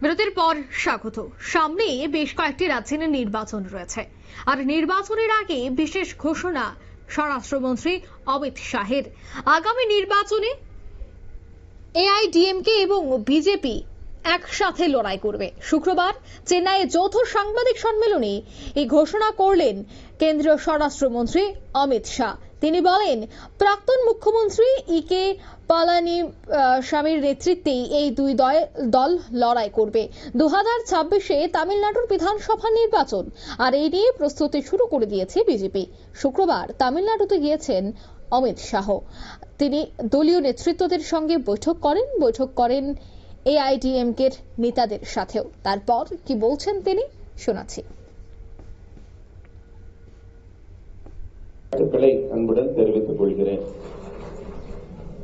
বিরতির পর স্বাগত। সামনে বেশ কয়েকটি রাজ্যের নির্বাচন রয়েছে। আর নির্বাচনের আগে বিশেষ ঘোষণা স্বরাষ্ট্রমন্ত্রী অমিত শাহের। আগামী নির্বাচনে এআইডিএমকে এবং বিজেপি একসাথে লড়াই করবে। শুক্রবার চেন্নাইয়ে যৌথ সাংবাদিক সম্মেলনে এই ঘোষণা করলেন কেন্দ্রীয় স্বরাষ্ট্রমন্ত্রী অমিত শাহ। তিনি বলেন, প্রাক্তন মুখ্যমন্ত্রী ইকে পালানি স্বামীর নেতৃত্বে এই দুই দয়- দল লড়াই করবে দু হাজার ছাব্বিশে তামিলনাড়ুর বিধানসভা নির্বাচন আর এই নিয়ে প্রস্তুতি শুরু করে দিয়েছে বিজেপি শুক্রবার তামিলনাড়ুতে গিয়েছেন অমিত শাহ তিনি দলীয় নেতৃত্বদের সঙ্গে বৈঠক করেন বৈঠক করেন এআইডিএমকের নেতাদের সাথেও তারপর কি বলছেন তিনি শোনাচ্ছি வாழ்த்துக்களை அன்புடன் தெரிவித்துக் கொள்கிறேன்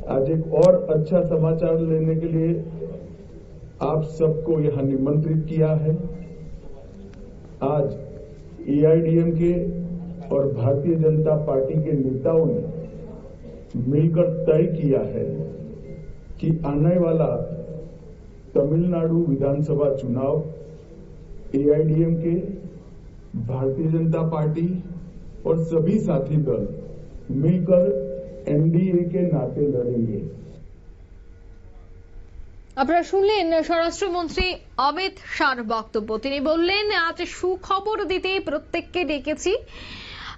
आज एक और अच्छा समाचार लेने के लिए आप सबको यहाँ निमंत्रित किया है। आज एआईडीएम के और भारतीय जनता पार्टी के नेताओं ने मिलकर तय किया है कि आने वाला तमिलनाडु विधानसभा चुनाव एआईडीएम के, भारतीय जनता पार्टी और सभी साथी दल मिलकर एनडीए के नाते लड़ेंगे আপনারা শুনলেন স্বরাষ্ট্রমন্ত্রী অমিত শাহর বক্তব্য তিনি বললেন আজ সুখবর দিতে প্রত্যেককে ডেকেছি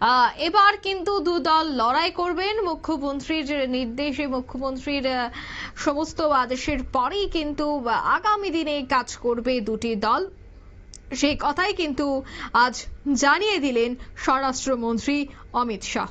আহ, এবার কিন্তু দু দল লড়াই করবেন মুখ্যমন্ত্রীর নির্দেশে মুখ্যমন্ত্রীর আহ, সমস্ত আদেশের পরেই কিন্তু আহ, আগামী দিনে কাজ করবে দুটি দল সেই কথাই কিন্তু আজ জানিয়ে দিলেন স্বরাষ্ট্রমন্ত্রী অমিত শাহ